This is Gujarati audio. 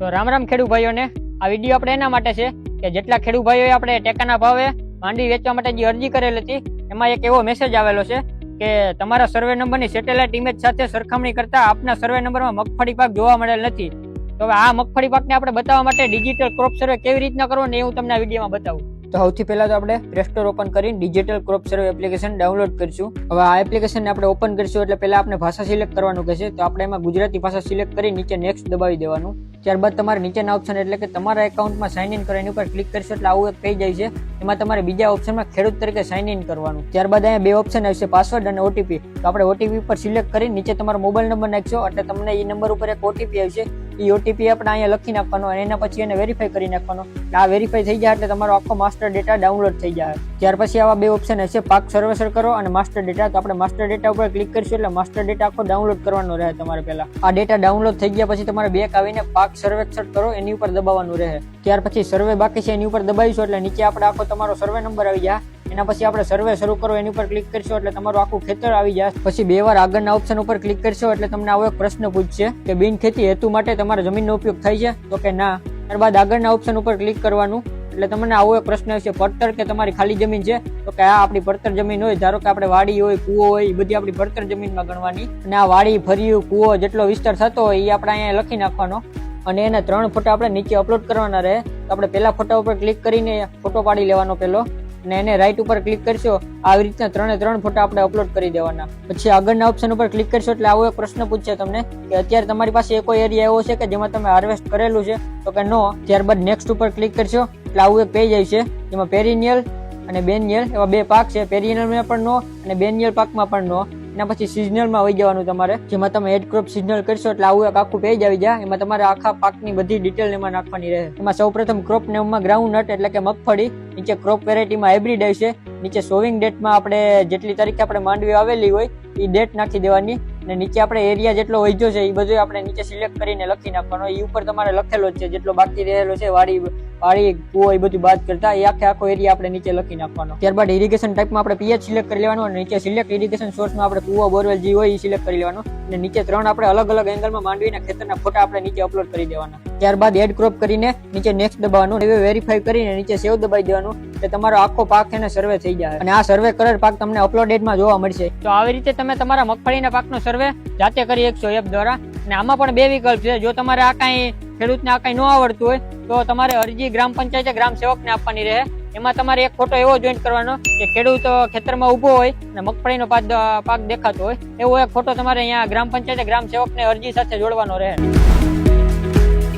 તો રામ રામ ખેડૂત ભાઈઓને આ વીડિયો આપણે એના માટે છે કે જેટલા ખેડૂત ભાઈઓએ આપણે ટેકાના ભાવે માંડવી વેચવા માટે જે અરજી કરેલી હતી, એમાં એક એવો મેસેજ આવેલો છે કે તમારા સર્વે નંબરની સેટેલાઇટ ઇમેજ સાથે સરખામણી કરતા આપના સર્વે નંબરમાં મગફળી પાક જોવા મળેલ નથી. તો હવે આ મગફળી પાકને આપણે બતાવવા માટે ડિજિટલ ક્રોપ સર્વે કેવી રીતના કરવો ને એ હું તમને આ વિડીયોમાં બતાવું. તો સૌથી પહેલા તો આપણે પ્લેસ્ટોર ઓપન કરીને digital crop survey application download કરીશું. હવે આ એપ્લિકેશનને આપણે ઓપન કરીશું એટલે પહેલા આપણે ભાષા સિલેક્ટ કરવાનું કહેશે. તો આપણે એમાં ગુજરાતી ભાષા સિલેક્ટ કરી નીચે નેક્સ્ટ દબાવી દેવાનું. ત્યારબાદ તમારે નીચેના ઓપ્શન એટલે કે તમારા એકાઉન્ટમાં સાઇન ઇન કરો ઉપર ક્લિક કરશો એટલે આવું એક પેજ જાય છે. એમાં તમારે બીજા ઓપ્શનમાં ખેડૂત તરીકે સાઇન ઇન કરવાનું. ત્યારબાદ અહીંયા બે ઓપ્શન આવશે પાસવર્ડ અને ઓટીપી તો આપણે ઓટીપી પર સિલેક્ટ કરી નીચે તમારો મોબાઈલ નંબર નાખશો એટલે તમને એ નંબર ઉપર એક ઓટીપી આવશે. એ ઓટીપી આપણે અહીંયા લખી નાખવાનો અને એના પછી એને વેરીફાઈ કરી નાખવાનો. આ વેરીફાઈ થઈ જાય એટલે તમારો આખો માસ્ટર ડેટા ડાઉનલોડ થઈ જાય. ત્યાર પછી આવા બે ઓપ્શન હશે, પાક સર્વેસર કરો અને માસ્ટર ડેટા તો આપણે માસ્ટર ડેટા ઉપર ક્લિક કરીશું એટલે માસ્ટર ડેટા આખો ડાઉનલોડ કરવાનો રહે તમારે પહેલા. આ ડેટા ડાઉનલોડ થઈ ગયા પછી તમારે બેક આવીને પાક સર્વેક્ષણ કરો, એની ઉપર દબાવવાનું રહે. ત્યાર પછી સર્વે બાકી છે, એની ઉપર દબાવીશું એટલે નીચે આપણે આખો તમારો સર્વે નંબર આવી જાય. એના પછી આપણે સર્વે શરૂ કરો, એની ઉપર ક્લિક કરશો એટલે તમારું આખું ખેતર આવી જાય. પછી બે વાર આગળના ઓપ્શન ઉપર ક્લિક કરશો એટલે તમને આવો એક પ્રશ્ન પૂછશે કે બિન ખેતી હેતુ માટે તમારા જમીનનો ઉપયોગ થાય છે? તો કે ના. ત્યારબાદ આગળના ઓપ્શન ઉપર ક્લિક કરવાનું એટલે તમને આવો એક પ્રશ્ન હશે પડતર કે તમારી ખાલી જમીન છે? તો કે આ આપણી પડતર જમીન હોય, ધારો કે આપણે વાડી હોય, કૂવો હોય એ બધી આપણી પડતર જમીનમાં ગણવાની. અને આ વાડી, ફર્યું, કૂવો જેટલો વિસ્તાર થતો હોય એ આપણે અહીંયા લખી નાખવાનો. અને એના ત્રણ ફોટા આપણે નીચે અપલોડ કરવાના રહે. તો આપણે પહેલા ફોટા ઉપર ક્લિક કરીને ફોટો પાડી લેવાનો પેલો અને એને રાઈટ ઉપર ક્લિક કરશો, આવી રીતના ત્રણે ત્રણ ફોટા આપણે અપલોડ કરી દેવાના. પછી આગળના ઓપ્શન ઉપર ક્લિક કરશો એટલે આવો એક પ્રશ્ન પૂછશે તમને કે અત્યારે તમારી પાસે એકો એરિયા એવો છે કે જેમાં તમે હાર્વેસ્ટ કરેલું છે? તો કે નો ત્યારબાદ નેક્સ્ટ ઉપર ક્લિક કરશો એટલે આવું એક પેજ આવશે જેમાં પેરિનિયલ અને બેનિયલ, એવા બે પાક છે. પેરિનિયલમાં પણ નો અને બેનિયલ પાકમાં પણ નો એના પછી સિઝનલમાં વહી જવાનું તમારે. જેમાં તમે એડ ક્રોપ સિઝનલ કરશો એટલે આવું એક આખું પેજ આવી જાય. એમાં તમારે આખા પાકની બધી ડિટેલ એમાં નાખવાની રહે. એમાં સૌપ્રથમ ક્રોપ નેમમાં ગ્રાઉન્ડ નટ એટલે કે મગફળી, નીચે ક્રોપ વેરાયટીમાં હાઇબ્રિડ છે નીચે સોવિંગ ડેટમાં આપણે જેટલી તારીખે આપણે માંડવી આવેલી હોય એ ડેટ નાખી દેવાની. અને નીચે આપણે એરિયા જેટલો વધ્યો છે એ બધું આપણે નીચે સિલેક્ટ કરીને લખી નાખવાનો. એ ઉપર તમારે લખેલો જ છે, જેટલો બાકી રહેલો છે, વાડી વાડી કુવો, એ બધું બાદ કરતા એ આખે આખો એરિયા આપણે નીચે લખી નાખવાનો. ત્યારબાદ ઇરિગેશન ટાઈપમાં આપણે પીએચ સિલેક્ટ કરી લેવાનું અને નીચે સિલેક્ટ ઇરિગેશન સોર્સમાં આપણે કુવો બોરવેલ જે હોય એ સિલેક્ટ કરી લેવાનું. અને નીચે ત્રણ આપણે અલગ અલગ એંગલમાં માંડવીના ખેતરના ફોટા આપણે નીચે અપલોડ કરી દેવાના. ત્યારબાદ એડ ક્રોપ કરીને નીચે નેક્સ્ટ દબાવવાનું. હવે વેરીફાઈ કરીને નીચે સેવ દબાઈ દેવાનું. એટલે તમારો આખો પાક એને સર્વે થઈ જાય. અને આ સર્વે કરેલ પાક તમને અપલોડેડમાં જોવા મળશે. તો આવી રીતે તમે તમારા મગફળીના પાકનો સર્વે જાતે કરી શકશો એપ દ્વારા. અને આમાં પણ બે વિકલ્પ છે. જો તમારે આ કાંઈ ખેડૂતને આ કાંઈ ન આવડતું હોય, તો તમારે અરજી ગ્રામ પંચાયતે ગ્રામ સેવકને આપવાની રહે. એમાં તમારે એક ફોટો એવો જોઈન્ટ કરવાનો કે ખેડૂત ખેતરમાં ઊભો હોય અને મગફળીનો પાક પાક દેખાતો હોય, એવો એક ફોટો તમારે અહીંયા ગ્રામ પંચાયતે ગ્રામ સેવકને અરજી સાથે જોડવાનો રહે.